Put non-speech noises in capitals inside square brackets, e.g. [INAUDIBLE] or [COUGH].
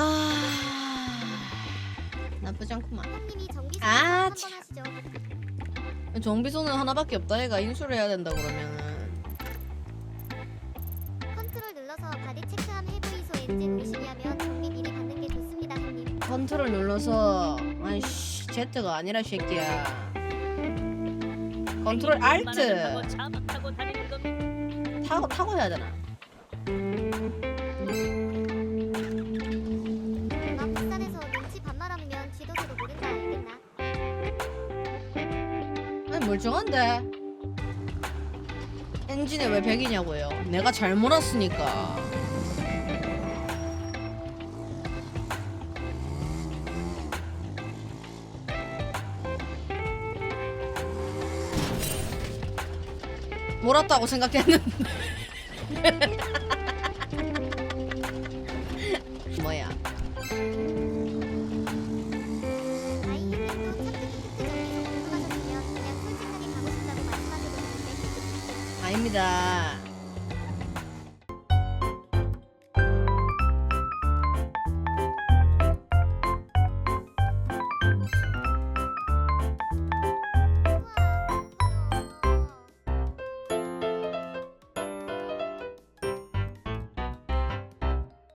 아 나쁘지 않구만. 아, 참. 정비소는 하나밖에 없다. 얘가 인수를 해야 된다 그러면은 컨트롤 눌러서 바디 체크함 해보이소 엔진 오시냐면 정비 미리 받는 게 좋습니다 형님. 컨트롤 눌러서 아이씨 Z가 아니라 이 새끼야. 컨트롤 알트 타고. 타고 해야 되나? 아니 멀쩡한데. 엔진에 왜 100이냐고요? 내가 잘 몰았으니까. 몰았다고 생각했는데 [LAUGHS] 아닙니다